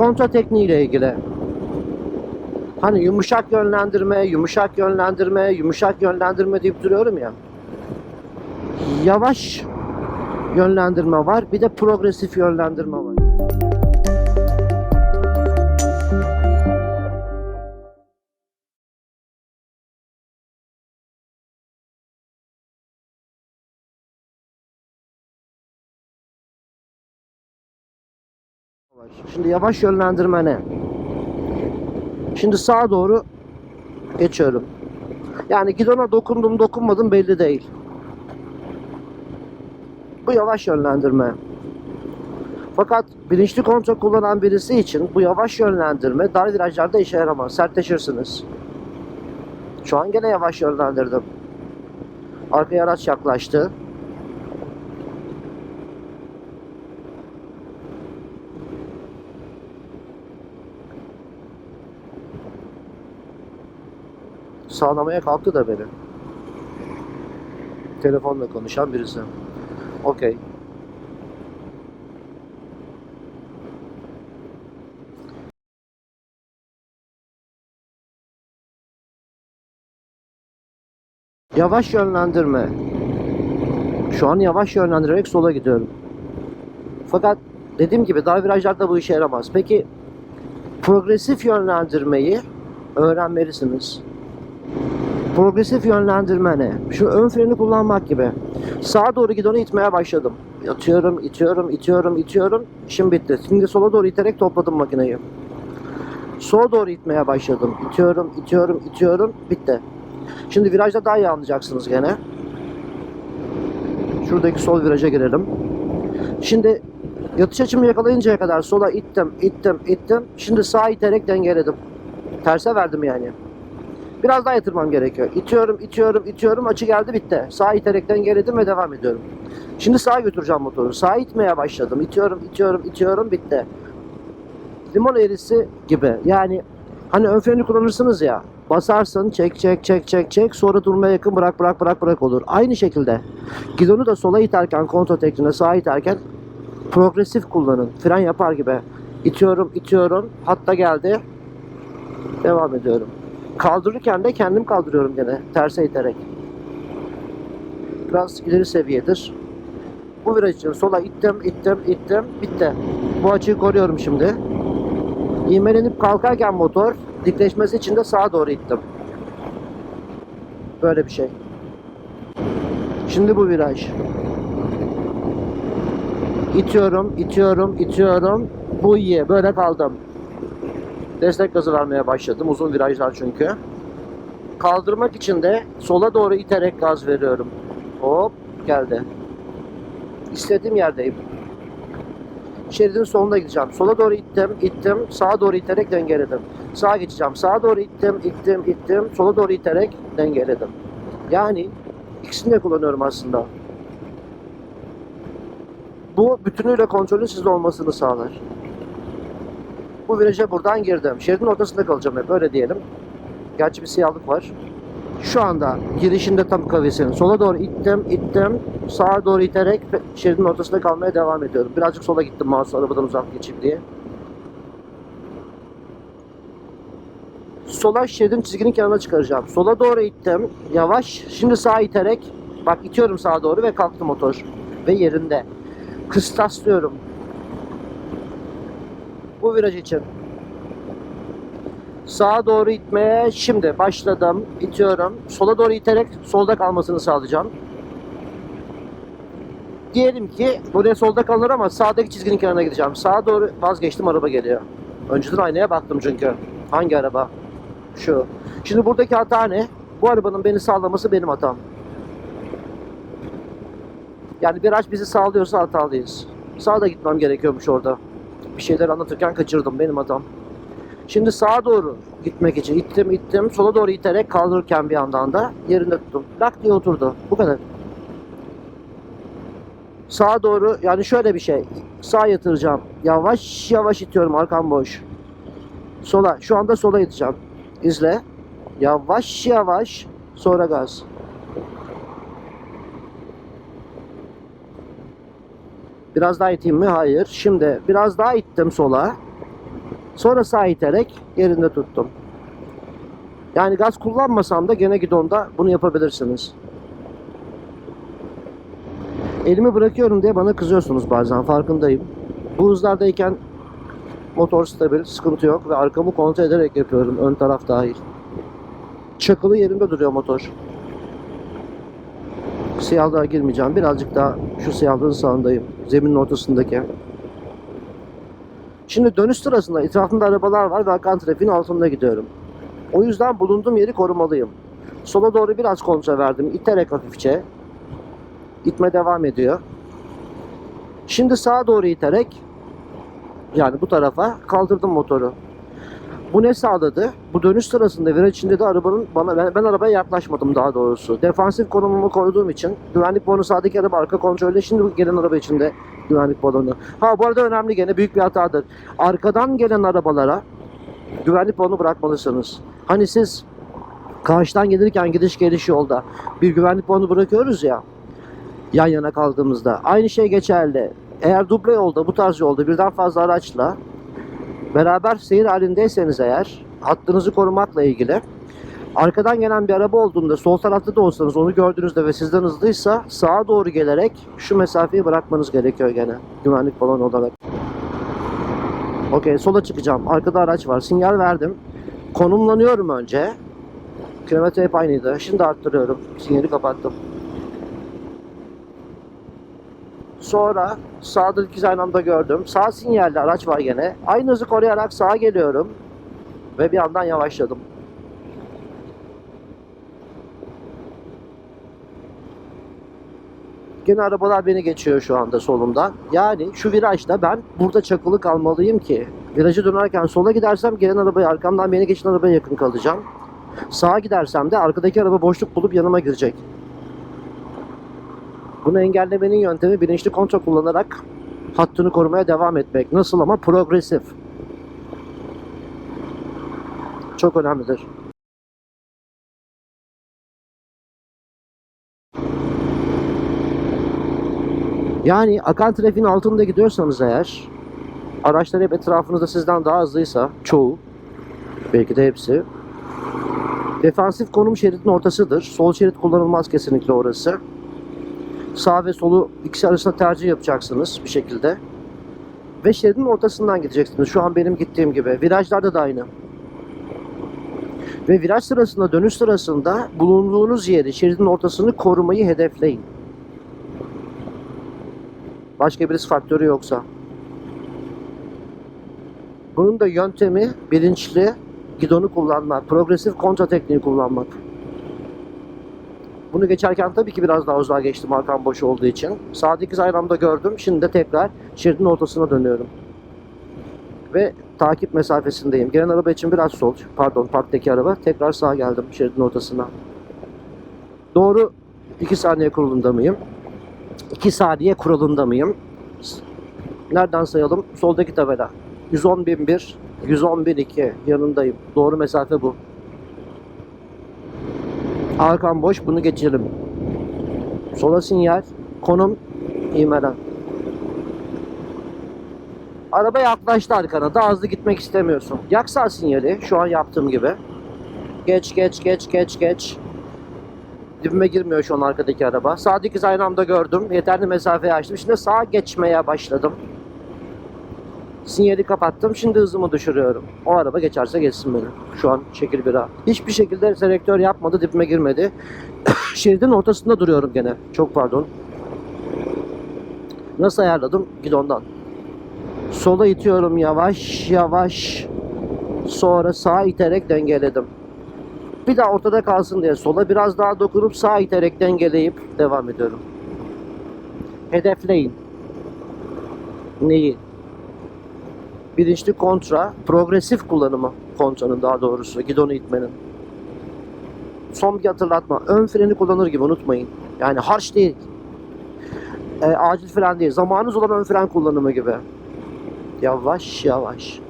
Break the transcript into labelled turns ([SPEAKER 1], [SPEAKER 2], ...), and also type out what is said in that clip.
[SPEAKER 1] kontra tekniğiyle ilgili. Hani yumuşak yönlendirme, yumuşak yönlendirme, yumuşak yönlendirme deyip duruyorum ya. Yavaş yönlendirme var, bir de progresif yönlendirme var. Şimdi yavaş yönlendirme ne? Şimdi sağa doğru geçiyorum. Yani gidona dokundum dokunmadım belli değil. Bu yavaş yönlendirme. Fakat bilinçli kontrol kullanan birisi için bu yavaş yönlendirme dar virajlarda işe yaramaz. Sertleşirsiniz. Şu an gene yavaş yönlendirdim. Arkaya araç yaklaştı. Sağlamaya kalktı da beni. Telefonla konuşan birisi. Okey. Yavaş yönlendirme. Şu an yavaş yönlendirerek sola gidiyorum. Fakat dediğim gibi dar virajlarda bu işe yaramaz. Peki progresif yönlendirmeyi öğrenmelisiniz. Progresif yönlendirme ne? Şu ön freni kullanmak gibi. Sağa doğru gidonu itmeye başladım. Atıyorum, itiyorum, itiyorum, itiyorum. İşim bitti. Şimdi sola doğru iterek topladım makineyi. Sola doğru itmeye başladım. İtiyorum, itiyorum, itiyorum. Bitti. Şimdi virajda daha iyi anlayacaksınız gene. Şuradaki sol viraja girelim. Şimdi yatış açımı yakalayıncaya kadar sola ittim, ittim, ittim. Şimdi sağa iterek dengeledim. Terse verdim yani. Biraz daha yatırmam gerekiyor. İtiyorum, itiyorum, itiyorum. Açı geldi bitti. Sağa iterekten geridim ve devam ediyorum. Şimdi sağa götüreceğim motoru. Sağa itmeye başladım. İtiyorum, itiyorum, itiyorum. Bitti. Limon erisi gibi. Yani hani ön freni kullanırsınız ya. Basarsın, çek, çek, çek, çek, çek. Sonra durmaya yakın bırak, bırak, bırak, bırak olur. Aynı şekilde gidonu da sola iterken, kontrol tekniğine sağa iterken progresif kullanın. Fren yapar gibi. İtiyorum, itiyorum. Hatta geldi. Devam ediyorum. Kaldırırken de kendim kaldırıyorum gene terse iterek. Biraz ileri seviyedir. Bu viraj için sola ittim, ittim, ittim, bitti. Bu açıyı koruyorum şimdi. İğmelenip kalkarken motor dikleşmesi için de sağa doğru ittim. Böyle bir şey. Şimdi bu viraj. İtiyorum, itiyorum, itiyorum. Bu iyi. Böyle kaldım. Destek gazı vermeye başladım. Uzun virajlar çünkü. Kaldırmak için de sola doğru iterek gaz veriyorum. Hop geldi. İstediğim yerdeyim. Şeridin sonuna gideceğim. Sola doğru ittim, ittim. Sağa doğru iterek dengeledim. Sağa geçeceğim. Sağa doğru ittim, ittim, ittim. Sola doğru iterek dengeledim. Yani ikisini de kullanıyorum aslında. Bu bütünüyle kontrolün sizde olmasını sağlar. Bu viraja buradan girdim. Şeridin ortasında kalacağım hep öyle diyelim. Gerçi bir siyahlık var. Şu anda girişinde tam kavesin. Sola doğru ittim, ittim. Sağa doğru iterek şeridin ortasında kalmaya devam ediyorum. Birazcık sola gittim mouse arabadan uzak geçeyim diye. Sola şeridin çizginin kenarına çıkaracağım. Sola doğru ittim. Yavaş. Şimdi sağa iterek bak itiyorum sağa doğru ve kalktı motor. Ve yerinde. Kıstaslıyorum. Bu viraj için. Sağa doğru itmeye şimdi başladım. İtiyorum. Sola doğru iterek solda kalmasını sağlayacağım. Diyelim ki buraya solda kalır ama sağdaki çizginin kenarına gideceğim. Sağa doğru vazgeçtim araba geliyor. Önceden aynaya baktım çünkü. Hangi araba? Şu. Şimdi buradaki hata ne? Bu arabanın beni sağlaması benim hatam. Yani viraj bizi sağlıyorsa hatalıyız. Sağda gitmem gerekiyormuş orada. Bir şeyler anlatırken kaçırdım benim hatam. Şimdi sağa doğru gitmek için ittim ittim. Sola doğru iterek kaldırırken bir yandan da yerinde tuttum. Lak diye oturdu. Bu kadar. Sağa doğru yani şöyle bir şey. Sağa yatıracağım. Yavaş yavaş itiyorum arkam boş. Sola. Şu anda sola iteceğim. İzle. Yavaş yavaş. Sonra gaz. Biraz daha iteyim mi? Hayır. Şimdi biraz daha ittim sola. Sonra sağ iterek yerinde tuttum. Yani gaz kullanmasam da gene gidonda bunu yapabilirsiniz. Elimi bırakıyorum diye bana kızıyorsunuz bazen farkındayım. Bu hızlardayken motor stabil, sıkıntı yok ve arkamı kontrol ederek yapıyorum ön taraf dahil. Çakılı yerinde duruyor motor. Siyahlığa girmeyeceğim. Birazcık daha şu siyahlığın sağındayım. Zeminin ortasındaki. Şimdi dönüş sırasında etrafımda arabalar var ve akan trafiğin altında gidiyorum. O yüzden bulunduğum yeri korumalıyım. Sola doğru biraz kontrol verdim. İterek hafifçe. İtme devam ediyor. Şimdi sağa doğru iterek yani bu tarafa kaldırdım motoru. Bu ne sağladı? Bu dönüş sırasında viraj içinde de arabanın bana ben, ben arabaya yaklaşmadım daha doğrusu. Defansif konumumu koyduğum için güvenlik balonu sağdaki araba arka kontrolde şimdi gelen araba içinde güvenlik balonu. Ha bu arada önemli gene büyük bir hatadır. Arkadan gelen arabalara güvenlik balonu bırakmalısınız. Hani siz karşıdan gelirken gidiş geliş yolda bir güvenlik balonu bırakıyoruz ya yan yana kaldığımızda. Aynı şey geçerli. Eğer duble yolda bu tarz yolda birden fazla araçla beraber seyir halindeyseniz eğer hattınızı korumakla ilgili arkadan gelen bir araba olduğunda sol tarafta da olsanız onu gördüğünüzde ve sizden hızlıysa sağa doğru gelerek şu mesafeyi bırakmanız gerekiyor gene güvenlik balonu olarak. Okey sola çıkacağım. Arkada araç var. Sinyal verdim. Konumlanıyorum önce. Kilometre hep aynıydı. Şimdi arttırıyorum. Sinyali kapattım. Sonra sağda ikiz aynı anda gördüm. Sağ sinyalli araç var gene. Aynı hızı koruyarak sağa geliyorum. Ve bir yandan yavaşladım. Gene arabalar beni geçiyor şu anda solumda. Yani şu virajda ben burada çakılı kalmalıyım ki virajı dönerken sola gidersem gelen arabaya arkamdan beni geçen arabaya yakın kalacağım. Sağa gidersem de arkadaki araba boşluk bulup yanıma girecek. Bunu engellemenin yöntemi bilinçli kontrol kullanarak hattını korumaya devam etmek. Nasıl ama progresif. Çok önemlidir. Yani akan trafiğin altında gidiyorsanız eğer araçlar hep etrafınızda sizden daha hızlıysa çoğu belki de hepsi defansif konum şeridin ortasıdır. Sol şerit kullanılmaz kesinlikle orası. Sağ ve solu ikisi arasında tercih yapacaksınız bir şekilde. Ve şeridin ortasından gideceksiniz. Şu an benim gittiğim gibi. Virajlarda da aynı. Ve viraj sırasında, dönüş sırasında bulunduğunuz yeri, şeridin ortasını korumayı hedefleyin. Başka bir faktörü yoksa. Bunun da yöntemi bilinçli gidonu kullanmak, progresif kontra tekniği kullanmak. Bunu geçerken tabii ki biraz daha uzağa geçtim arkam boş olduğu için. Sağdaki ayramda gördüm. Şimdi de tekrar şeridin ortasına dönüyorum. Ve takip mesafesindeyim. Gelen araba için biraz sol. Pardon parktaki araba. Tekrar sağa geldim şeridin ortasına. Doğru 2 saniye kurulunda mıyım? 2 saniye kuralında mıyım? Nereden sayalım? Soldaki tabela. 110.001, 110.002 yanındayım. Doğru mesafe bu. Arkam boş bunu geçelim. Sola sinyal. Konum İmeren. Araba yaklaştı arkana. Daha hızlı gitmek istemiyorsun. Yak sağ sinyali. Şu an yaptığım gibi. Geç geç geç geç geç. Dibime girmiyor şu an arkadaki araba. Sağdaki aynı anda gördüm. Yeterli mesafeyi açtım. Şimdi sağa geçmeye başladım. Sinyali kapattım. Şimdi hızımı düşürüyorum. O araba geçerse geçsin beni. Şu an şekil bira. Hiçbir şekilde selektör yapmadı. Dibime girmedi. Şeridin ortasında duruyorum gene. Çok pardon. Nasıl ayarladım? Gidondan. Sola itiyorum yavaş yavaş. Sonra sağa iterek dengeledim. Bir daha ortada kalsın diye sola biraz daha dokunup sağa iterek dengeleyip devam ediyorum. Hedefleyin. Neyi? Bilinçli kontra, progresif kullanımı kontranın daha doğrusu, gidonu itmenin. Son bir hatırlatma. Ön freni kullanır gibi unutmayın. Yani harç değil. E, acil fren değil. Zamanınız olan ön fren kullanımı gibi. Yavaş yavaş.